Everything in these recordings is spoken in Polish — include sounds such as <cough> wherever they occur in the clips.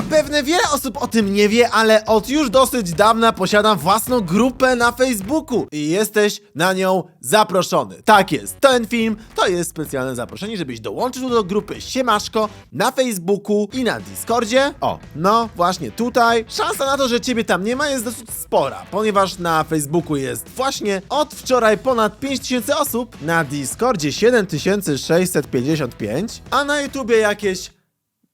Zapewne wiele osób o tym nie wie, ale od już dosyć dawna posiadam własną grupę na Facebooku i jesteś na nią zaproszony. Tak jest, ten film to jest specjalne zaproszenie, żebyś dołączył do grupy Siemaszko na Facebooku i na Discordzie. O, no właśnie tutaj. Szansa na to, że ciebie tam nie ma jest dosyć spora, ponieważ na Facebooku jest właśnie od wczoraj ponad 5000 osób, na Discordzie 7655, a na YouTubie jakieś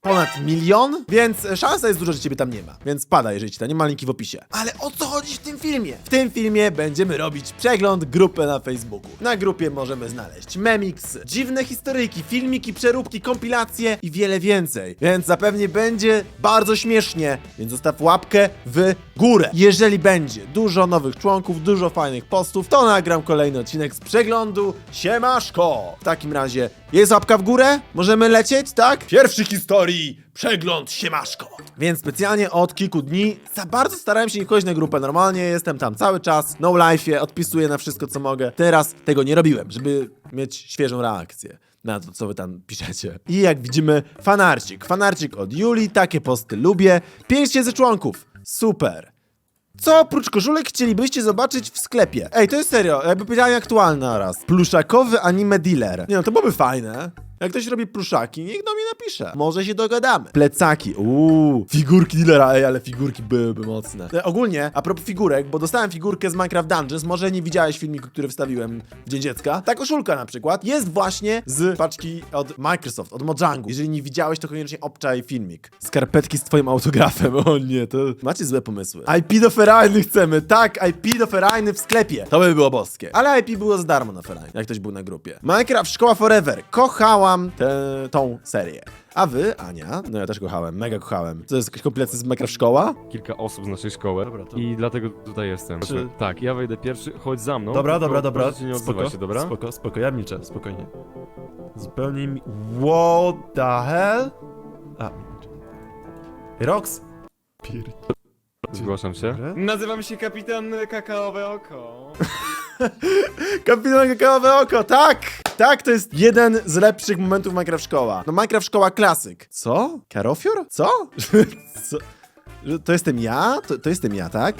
ponad milion, więc szansa jest duża, że ciebie tam nie ma. Więc pada, jeżeli ci tam nie ma, linki w opisie. Ale o co chodzi w tym filmie? W tym filmie będziemy robić przegląd grupy na Facebooku. Na grupie możemy znaleźć memix, dziwne historyjki, filmiki, przeróbki, kompilacje i wiele więcej. Więc zapewne będzie bardzo śmiesznie, więc zostaw łapkę w górę. Jeżeli będzie dużo nowych członków, dużo fajnych postów, to nagram kolejny odcinek z przeglądu Siemaszko. W takim razie jest łapka w górę? Możemy lecieć, tak? Pierwszy historii, przegląd Siemaszko. Więc specjalnie od kilku dni za bardzo starałem się nie wchodzić na grupę. Normalnie jestem tam cały czas, no life'ie, odpisuję na wszystko co mogę. Teraz tego nie robiłem, żeby mieć świeżą reakcję na to, co wy tam piszecie. I jak widzimy, fanarcik. Fanarcik od Julii, takie posty lubię. 5000 członków, super. Co oprócz koszulek chcielibyście zobaczyć w sklepie? Ej, to jest serio, jakby pytanie aktualne naraz. Pluszakowy anime dealer. Nie no, to byłoby fajne. Jak ktoś robi pluszaki, niech do mnie napisze. Może się dogadamy. Plecaki, uuu, figurki dealera, ej, ale figurki byłyby mocne. E, ogólnie, a propos figurek, bo dostałem figurkę z Minecraft Dungeons, może nie widziałeś filmiku, który wstawiłem w Dzień Dziecka. Ta koszulka na przykład jest właśnie z paczki od Microsoft, od Mojangu. Jeżeli nie widziałeś, to koniecznie obczaj filmik. Skarpetki z twoim autografem, o nie, to macie złe pomysły. IP do ferajny chcemy, tak, IP do ferajny w sklepie. To by było boskie. Ale IP było za darmo na ferajny, jak ktoś był na grupie. Minecraft Szkoła Forever. Kochałam tę, tą serię. A wy, Ania? No ja też kochałem, mega kochałem. To jest jakaś kompilacja z Minecraft Szkoła? kilka osób z naszej szkoły Dobra, to- i dlatego tutaj jestem. Czy- Tak, ja wejdę pierwszy, chodź za mną. Dobra, tylko dobra, dobra. proszę cię nie odzywaj spoko, się, dobra? Spoko, spoko, ja milczę, spokojnie. Zupełnie mi... What the hell? A, milczę. Rox! Pier... Zgłaszam się. Dobra. Nazywam się kapitan Kakaowe Oko. <laughs> Kapitan Kakaowe Oko, tak! Tak, to jest jeden z lepszych momentów Minecraft Szkoła. No Minecraft Szkoła klasyk. Co? Karofior? Co? <laughs> Co? To jestem ja? To, to jestem ja, tak?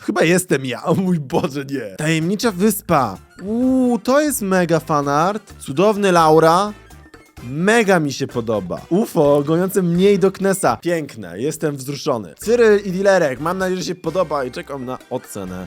Chyba jestem ja, <laughs> o mój Boże, nie. Tajemnicza wyspa. Uuu, to jest mega fanart. Cudowny Laura. Mega mi się podoba. UFO goniące mniej do Knesa. Piękne, jestem wzruszony. Cyryl i Dilerek, mam nadzieję, że się podoba i czekam na ocenę.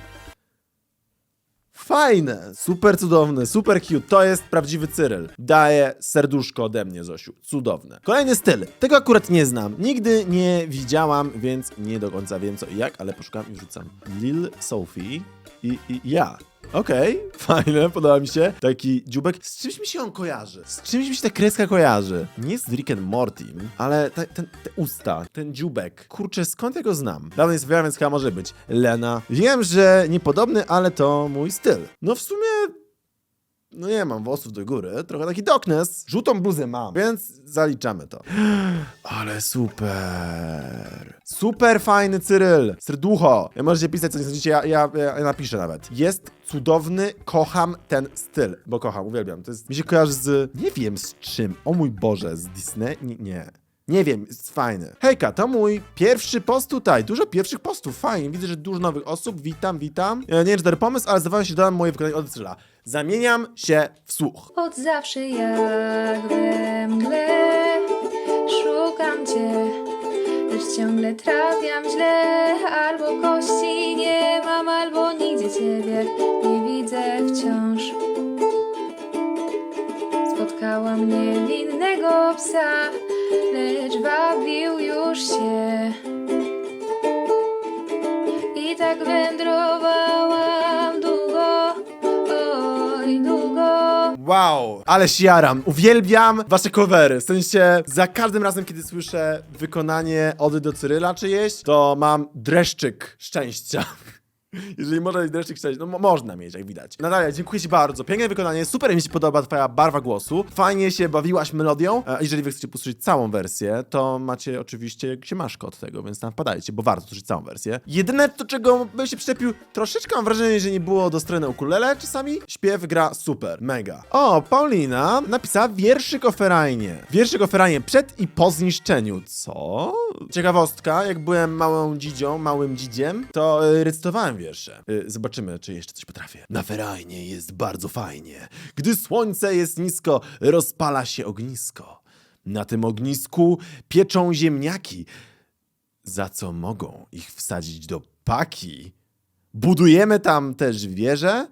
Fajne, super cudowne, super cute. To jest prawdziwy Cyryl. Daję serduszko ode mnie, Zosiu. Cudowne. Kolejny styl. Tego akurat nie znam. Nigdy nie widziałam, więc nie do końca wiem co i jak, ale poszukam i wrzucam. Lil Sophie i, i ja. Okej, <laughs> fajne, podoba mi się. Taki dziubek. Z czymś mi się on kojarzy? Z czymś mi się ta kreska kojarzy? Nie z Rick and Mortim, ale te, ten, te usta, ten dziubek. Kurczę, skąd ja go znam? Dawno jest wywiad, więc chyba może być Lena. Wiem, że niepodobny, ale to mój styl. No w sumie no nie mam włosów do góry, trochę taki doknes. Żółtą bluzę mam, więc zaliczamy to. <gasps> Ale super. Super fajny Cyryl. Serducho. Możecie pisać, co nie sądzicie, ja, ja, ja napiszę nawet. Jest cudowny, kocham ten styl. Bo kocham, uwielbiam. To jest, mi się kojarzy z, nie wiem z czym. O mój Boże, z Disney? Nie. nie. Nie wiem, jest fajny. Hejka, to mój pierwszy post tutaj. Dużo pierwszych postów, fajnie. Widzę, że dużo nowych osób. Witam, witam. Ja nie wiem, czy pomysł, ale zdawało się, że dodam moje wykonanie od Cyryla. Zamieniam się w słuch. Od zawsze jak we mgle szukam cię, lecz ciągle trafiam źle. Albo kości nie mam, albo nigdzie ciebie nie widzę wciąż. Spotkałam niewinnego psa, lecz wabił już się. I tak wędrowałam długo, oj długo. Wow, ale jaram. Uwielbiam wasze covery. W sensie, za każdym razem, kiedy słyszę wykonanie Ody do Cyryla czyjeś, to mam dreszczyk szczęścia. Jeżeli można mieć dreszczyk chcieć, no mo- można mieć, jak widać. Natalia, dziękuję ci bardzo. Piękne wykonanie, super mi się podoba twoja barwa głosu. Fajnie się bawiłaś melodią. A jeżeli wy chcecie posłuchać całą wersję, to macie oczywiście ksiemaszkę od tego, więc tam wpadajcie, bo warto słyszeć całą wersję. Jedyne, do czego bym się przyczepił, troszeczkę mam wrażenie, że nie było do strony ukulele czasami. Śpiew gra super, mega. O, Paulina napisała wierszyk o ferajnie. Wierszyk o ferajnie przed i po zniszczeniu. Co? Ciekawostka, jak byłem małą dzidzią, małym dzidziem, to y, recytowałem wiersze. Y, zobaczymy, czy jeszcze coś potrafię. Na ferajnie jest bardzo fajnie. Gdy słońce jest nisko, rozpala się ognisko. Na tym ognisku pieczą ziemniaki, za co mogą ich wsadzić do paki. Budujemy tam też wieże,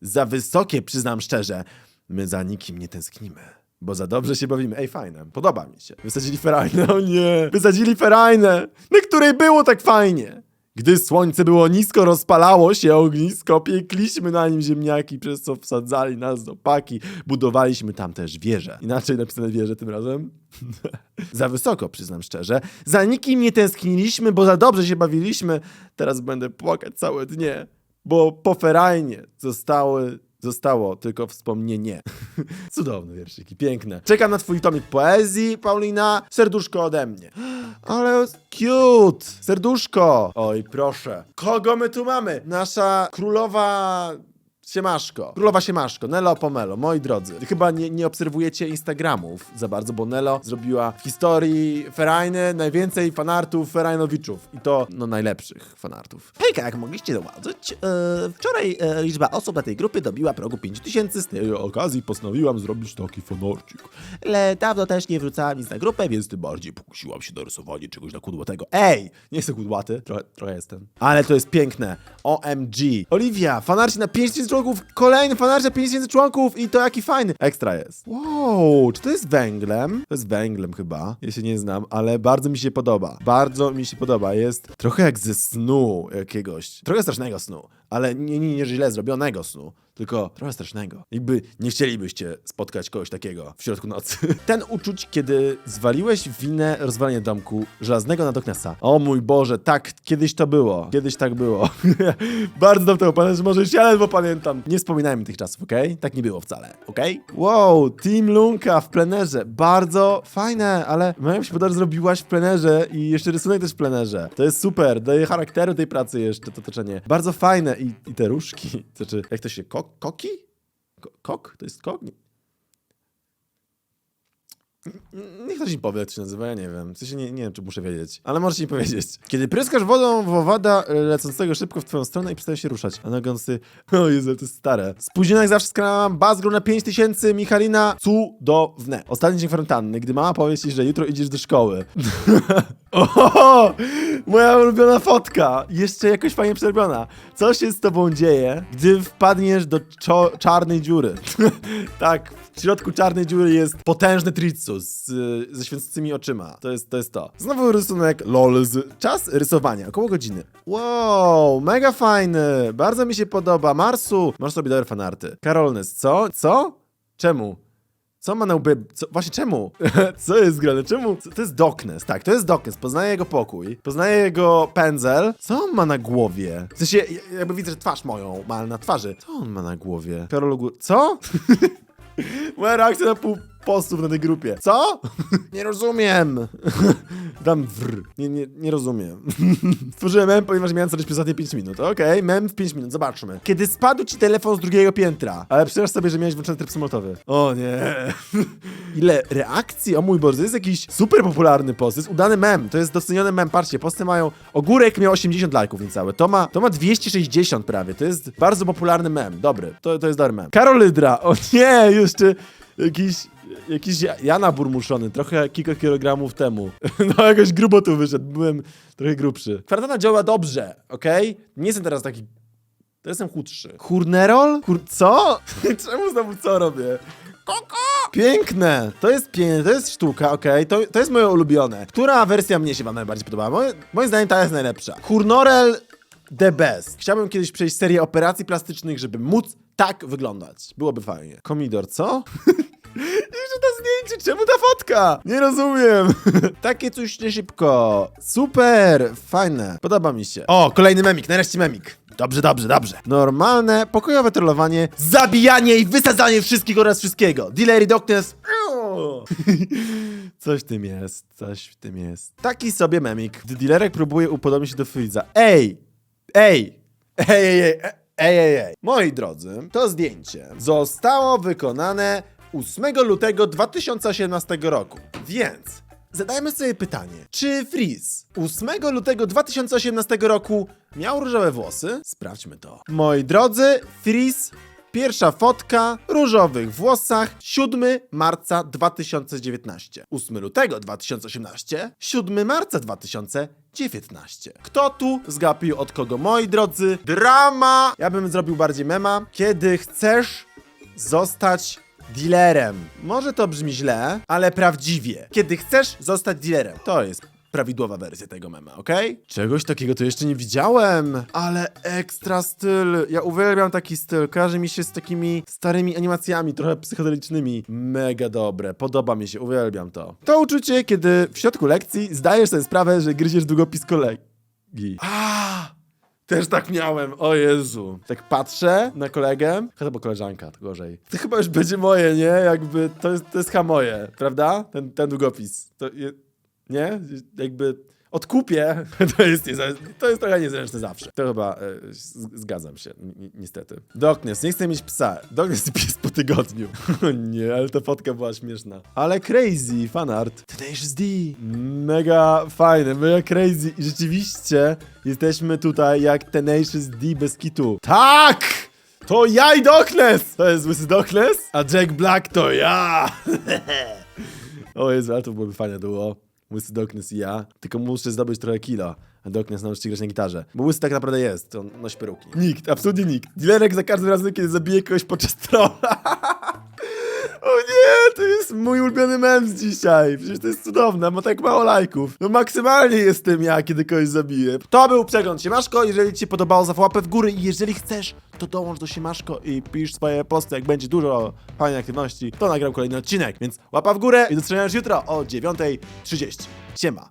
za wysokie, przyznam szczerze. My za nikim nie tęsknimy, bo za dobrze się bawimy. Ej, fajne, podoba mi się. Wysadzili ferajnę, <laughs> o nie! Wysadzili ferajnę, na której było tak fajnie. Gdy słońce było nisko, rozpalało się ognisko, piekliśmy na nim ziemniaki, przez co wsadzali nas do paki. Budowaliśmy tam też wieże. Inaczej napisane wieże tym razem. <laughs> za wysoko, przyznam szczerze. Za nikim nie tęskniliśmy, bo za dobrze się bawiliśmy. Teraz będę płakać całe dnie, bo po ferajnie zostały, zostało tylko wspomnienie. <laughs> Cudowne wierszyki, piękne. Czekam na twój tomik poezji, Paulina. Serduszko ode mnie. Ale cute! Serduszko! Oj, proszę. Kogo my tu mamy? Nasza królowa... Siemaszko. Królowa Siemaszko. Nelo Pomelo. Moi drodzy. Chyba nie, nie obserwujecie Instagramów za bardzo, bo Nelo zrobiła w historii Ferajny najwięcej fanartów Ferajnowiczów. I to, no, najlepszych fanartów. Hejka, jak mogliście zauważyć, e, wczoraj e, liczba osób na tej grupie dobiła progu 5000. Z tej okazji postanowiłam zrobić taki fanarcik. Ale dawno też nie wrzucałam nic na grupę, więc tym bardziej pokusiłam się do rysowania czegoś na kudłatego. Ej! Nie jestem kudłaty, trochę, trochę jestem. Ale to jest piękne. OMG. Oliwia, fanarcie na 5000 członków, kolejny fanarcie na 5000 członków i to jaki fajny. Ekstra jest. Wow, czy to jest węglem? To jest węglem chyba. Ja się nie znam, ale bardzo mi się podoba. Bardzo mi się podoba. Jest trochę jak ze snu jakiegoś. Trochę strasznego snu, ale nie, nie, nie źle zrobionego snu tylko trochę strasznego. Jakby nie chcielibyście spotkać kogoś takiego w środku nocy. <laughs> Ten uczuć, kiedy zwaliłeś winę rozwalenie domku żelaznego na Doknesa. O mój Boże, tak, kiedyś to było. Kiedyś tak było. <laughs> Bardzo dobrze pamiętam, może ja ledwo pamiętam. Nie wspominajmy tych czasów, okej? Tak nie było wcale, okej? Wow, Team Lunka w plenerze. Bardzo fajne, ale moja się podoba, że zrobiłaś w plenerze i jeszcze rysunek też w plenerze. To jest super, daje charakteru tej pracy jeszcze, to otoczenie. Bardzo fajne i, i te różki. <laughs> Znaczy, jak to się, kok, koki? Ko, kok? To jest kok? Nie- Niech ktoś mi powie, jak to się nazywa, ja nie wiem. W nie, nie wiem, czy muszę wiedzieć. Ale możecie mi powiedzieć. Kiedy pryskasz wodą w owada e, lecącego szybko w twoją stronę i przestaje się ruszać. A nagąsy... O Jezu, to jest stare. Spóźniona jak zawsze skrałam Bazgru na 5000, Michalina, cudowne. Ostatni dzień kwarantanny, gdy mama powie ci, że jutro idziesz do szkoły. <laughs> o, moja ulubiona fotka. Jeszcze jakoś fajnie przerobiona. Co się z tobą dzieje, gdy wpadniesz do czarnej dziury? <laughs> tak, w środku czarnej dziury jest potężny Tritsu z, ze świecącymi oczyma. To jest, to jest to. Znowu rysunek LOL z czas rysowania, około godziny. Wow, mega fajny. Bardzo mi się podoba. Marsu. Masz sobie dobre fanarty. Karolnes, co? Co? Czemu? Co ma na łbie? Co? Właśnie czemu? <laughs> Co jest grane? Czemu? Co? To jest Doknes, tak, to jest Doknes. Poznaję jego pokój, poznaję jego pędzel. Co on ma na głowie? W sensie, ja- jakby widzę, że twarz moją ma na twarzy. Co on ma na głowie? Karol Gó- Co? <laughs> Moja reakcja na pół postów na tej grupie. Co? <laughs> nie rozumiem. <laughs> Dam wr. Nie, nie, nie rozumiem. <laughs> Stworzyłem mem, ponieważ miałem coś przez ostatnie 5 minut. Okej, mem w 5 minut, zobaczmy. Kiedy spadł ci telefon z drugiego piętra, ale przyjesz sobie, że miałeś włączony tryb samolotowy. O nie. Ile reakcji? O mój Boże, to jest jakiś super popularny post, to jest udany mem, to jest doceniony mem. Patrzcie, posty mają... Ogórek miał 80 lajków niecałe, to ma, to ma 260 prawie, to jest bardzo popularny mem. Dobry, to, to jest dobry mem. Karolydra, o nie, jeszcze jakiś... Jakiś Ja- Jana burmuszony, trochę kilka kilogramów temu. <laughs> No jakoś grubo tu wyszedł, byłem trochę grubszy. Kwarantanna działa dobrze, okej? Nie jestem teraz taki... To jestem chudszy. Hurnerol? Kur... Co? <laughs> Czemu znowu co robię? Koko! Piękne! To jest piękne, to jest sztuka, okej, to, to jest moje ulubione. Która wersja mnie się wam najbardziej podobała? Moje, moim zdaniem ta jest najlepsza. Hurnorel the best. Chciałbym kiedyś przejść serię operacji plastycznych, żeby móc tak wyglądać. Byłoby fajnie. Komidor, co? <laughs> Zdjęcie, czemu ta fotka? Nie rozumiem. <laughs> Takie coś nie szybko. Super, fajne. Podoba mi się. O, kolejny memik, nareszcie memik. Dobrze, dobrze, dobrze. Normalne, pokojowe trollowanie, zabijanie i wysadzanie wszystkich oraz wszystkiego. Dealer. Uuu. <laughs> Coś w tym jest, coś w tym jest. Taki sobie memik. Gdy dealerek próbuje upodobnić się do Freeza. Ej! Ej! Ej, ej, ej, ej, ej, ej. Moi drodzy, to zdjęcie zostało wykonane 8 lutego 2018 roku. Więc zadajmy sobie pytanie, czy Freeze 8 lutego 2018 roku miał różowe włosy? Sprawdźmy to. Moi drodzy, Freeze Pierwsza fotka, różowych włosach, 7 marca 2019. 8 lutego 2018, 7 marca 2019. Kto tu zgapił od kogo, moi drodzy? Drama! Ja bym zrobił bardziej mema. Kiedy chcesz zostać dealerem. Może to brzmi źle, ale prawdziwie. Kiedy chcesz zostać dealerem. To jest prawidłowa wersja tego mema, okej? Czegoś takiego to jeszcze nie widziałem, ale ekstra styl. Ja uwielbiam taki styl. Kojarzy mi się z takimi starymi animacjami, trochę psychodelicznymi. Mega dobre, podoba mi się, uwielbiam to. To uczucie, kiedy w środku lekcji zdajesz sobie sprawę, że gryziesz długopis kolegi. A! Też tak miałem, o Jezu. Tak patrzę na kolegę, chyba bo koleżanka, to gorzej. To chyba już będzie moje, nie? Jakby to jest, to jest chyba moje, prawda? Ten, ten długopis. To je, nie? Jakby odkupię, <laughs> to jest, to jest trochę niezręczne zawsze. To chyba e, zgadzam się, ni- ni- niestety. Darkness, nie chcę mieć psa. Darkness <laughs> pies po tygodniu. <laughs> Nie, ale ta fotka była śmieszna. Ale crazy, fanart. Tenacious D. Mega fajne, mega crazy. I rzeczywiście jesteśmy tutaj jak Tenacious D bez kitu. Tak! To ja i Darkness! To jest łysy Darkness, a Jack Black to ja! O Jezu, ale to byłoby fajne było. Łysy Darkness i ja. Tylko muszę zdobyć trochę killa. A Darkness nauczy się grać na gitarze. Bo Łysy tak naprawdę jest. On nosi peruki. Nikt, absolutnie nikt. Dilerek za każdym razem, kiedy zabije kogoś podczas trolla. <laughs> Nie, to jest mój ulubiony mem z dzisiaj. Przecież to jest cudowne, ma tak mało lajków. No maksymalnie jestem ja, kiedy kogoś zabiję. To był przegląd Siemaszko. Jeżeli ci się podobało, zaw łapę w górę i jeżeli chcesz, to dołącz do Siemaszko i pisz swoje posty. Jak będzie dużo fajnej aktywności, to nagram kolejny odcinek. Więc łapa w górę i do zobaczenia już jutro o 9.30. Siema.